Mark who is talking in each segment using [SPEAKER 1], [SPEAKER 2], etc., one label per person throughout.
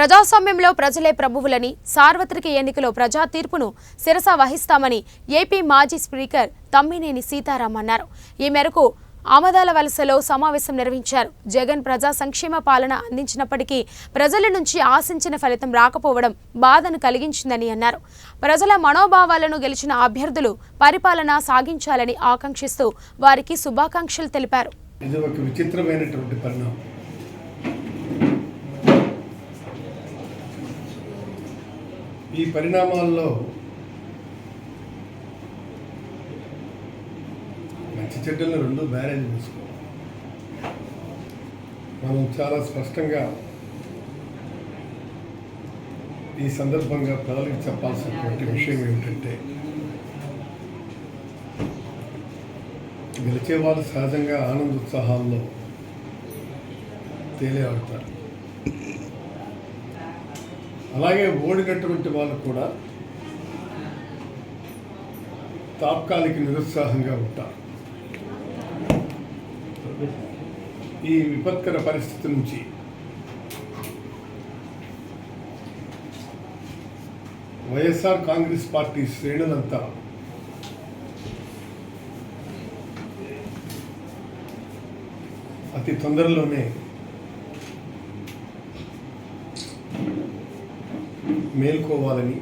[SPEAKER 1] ప్రజాస్వామ్యంలో ప్రజలే ప్రభువులని సార్వత్రిక ఎన్నికలో ప్రజా తీర్పును శిరస వహిస్తామని ఏపీ మాజీ స్పీకర్ తమ్మినేని సీతారాం అన్నారు. ఈ మేరకు ఆమదాల వలసలో సమావేశం నిర్వహించారు. జగన్ ప్రజా సంక్షేమ పాలన అందించినప్పటికీ ప్రజల నుంచి ఆశించిన ఫలితం రాకపోవడం బాధను కలిగించిందని అన్నారు. ప్రజల మనోభావాలను గెలిచిన అభ్యర్థులు పరిపాలన సాగించాలని ఆకాంక్షిస్తూ వారికి శుభాకాంక్షలు తెలిపారు.
[SPEAKER 2] ఇది ఒక విచిత్రమైనటువంటి పరిణామం. ఈ పరిణామాల్లో మంచి చెడ్డలను రెండు బ్యారేజ్ చేసుకోవాలి మనం చాలా స్పష్టంగా ఈ సందర్భంగా ప్రజలకు చెప్పాల్సినటువంటి విషయం ఏమిటంటే గెలిచేవారు సహజంగా ఆనందోత్సాహాల్లో తేలే ఆడతారు అలాగే ఓడినటువంటి వాళ్ళు కూడా తాత్కాలిక నిరుత్సాహంగా ఉంటారు. ఈ విపత్కర పరిస్థితి నుంచి వైఎస్ఆర్ కాంగ్రెస్ పార్టీ శ్రేణులంతా అతి తొందరలోనే మేల్కోవాలని.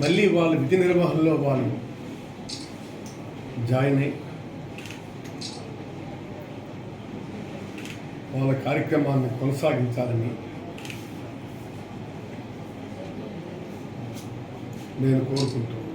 [SPEAKER 2] మళ్ళీ వాళ్ళ విధి నిర్వహణలో వాళ్ళు జాయిన్ అయి వాళ్ళ కార్యక్రమాన్ని కొనసాగించాలని నేను కోరుకుంటున్నాను.